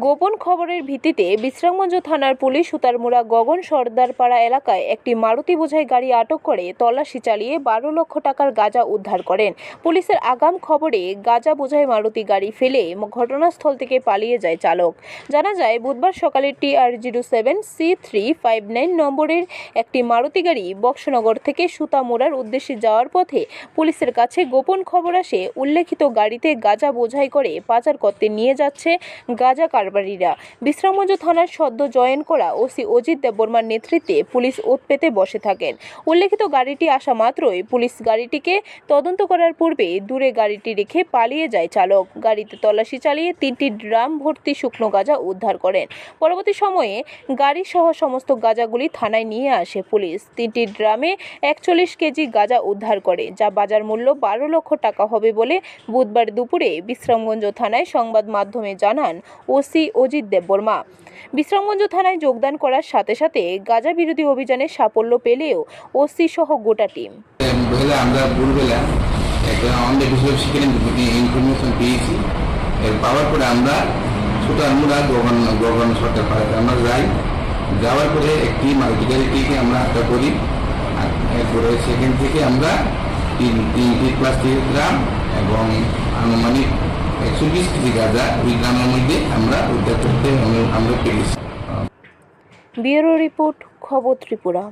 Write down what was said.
গোপন খবরের ভিত্তিতে বিশ্রামগঞ্জ থানার পুলিশ সুতারমুড়া গগন সর্দারপাড়া এলাকায় একটি মারুতি বোঝাই গাড়ি আটক করে তল্লাশি চালিয়ে বারো লক্ষ টাকার গাঁজা উদ্ধার করেন। পুলিশের আগাম খবরে গাঁজা বোঝাই মারুতি গাড়ি ফেলে ঘটনাস্থল থেকে পালিয়ে যায় চালক। জানা যায়, বুধবার সকালে T R zero seven C three five nine নম্বরের একটি মারুতি গাড়ি বক্সনগর থেকে সুতামুড়ার উদ্দেশ্যে যাওয়ার পথে পুলিশের কাছে গোপন খবর আসে, উল্লেখিত গাড়িতে গাঁজা বোঝাই করে পাচার করতে নিয়ে যাচ্ছে গাঁজা কারবারিরা বিশ্রামগঞ্জ থানার সদ্য জয়েন করা ওসি অজিত দেববর্মার নেতৃত্বে পুলিশ ওত পেতে বসে থাকেন। উল্লেখিত গাড়িটি আসা মাত্রই পুলিশ গাড়িটিকে তদন্ত করার পূর্বে দূরে গাড়িটি রেখে পালিয়ে যায় চালক। গাড়িতে তল্লাশি চালিয়ে তিনটি ড্রাম ভর্তি শুকনো গাঁজা উদ্ধার করেন। পরবর্তী সময়ে গাড়ি সহ সমস্ত গাঁজাগুলি থানায় নিয়ে আসে পুলিশ। তিনটি ড্রামে একচল্লিশ কেজি গাঁজা উদ্ধার করে, যা বাজার মূল্য বারো লক্ষ টাকা হবে বলে বুধবার দুপুরে বিশ্রামগঞ্জ থানায় সংবাদ মাধ্যমে জানান ওসি অজিত দেববর্মা বিশ্রামগঞ্জ থানায় যোগদান করার সাথে সাথে গাজা বিরোধী অভিযানে সাফল্য পেলেও ওসি সহ গোটা টিম। আমরা ভোরবেলা একটা আমাদের বিষয়ে সেখানে ইনফরমেশন পেয়েছি। এর পাওয়ার পরে আমরা সুতারমুড়া গগন গগন সরকার পাড়াতে আমরা যাই। যাওয়ার পরে একটি মাল্টি গাড়িটিকে আমরা আটকা করি এরপরে সেখান থেকে আমরা তিন তিনটি প্লাস্টিক গ্রাম এবং আনুমানিক বিশ কেজি গাঁজা ওই মধ্যে আমরা উদ্ধার করতে আমরা পেরেছি। ব্যুরো রিপোর্ট খবর ত্রিপুরা।